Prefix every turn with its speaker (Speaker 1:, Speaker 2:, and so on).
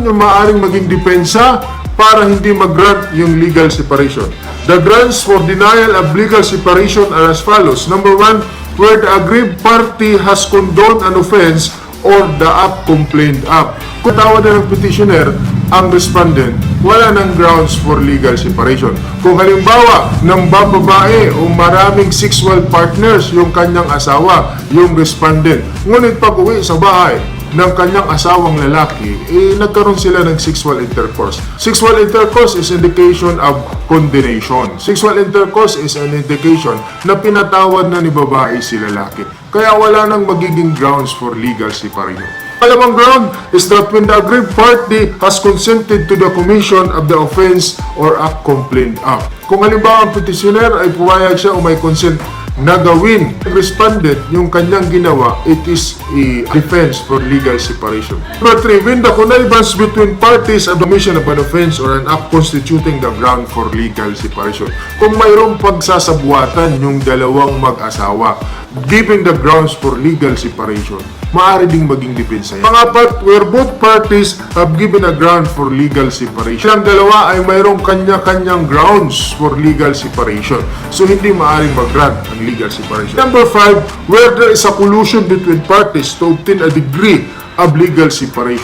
Speaker 1: Yun yung maaaring maging depensa para hindi mag-grant yung legal separation. The grounds for denial of legal separation are as follows. Number one, where the aggrieved party has condoned an offense or the act complained of. Kung tawad na ng petitioner ang respondent, wala nang grounds for legal separation. Kung halimbawa, ng babae o maraming sexual partners yung kanyang asawa, yung respondent, ngunit pag uwi sa bahay, ng kanyang asawang lalaki, eh, nagkaroon sila ng sexual intercourse. Sexual intercourse is indication of condemnation. Sexual intercourse is an indication na pinatawad na ni babae si lalaki. Kaya wala nang magiging grounds for legal separation. Alamang ground is that when the aggrieved party has consented to the commission of the offense or act complained of. Kung halimbawa ang petitioner ay pumayag siya o may consent na gawin ng respondent yung kanyang ginawa, it is a defense for legal separation. Number 3, when the connivance between parties of commission of an offense or an act constituting the ground for legal separation. Kung mayroong pagsasabuatan yung dalawang mag-asawa, giving the grounds for legal separation, maaari ding maging depensa yan. Pangapat, where both parties have given a ground for legal separation. Ang dalawa ay mayroong kanya-kanyang grounds for legal separation. So, hindi maaaring mag-grant ang legal separation. Number five, where there is a collusion between parties to obtain a degree of legal separation.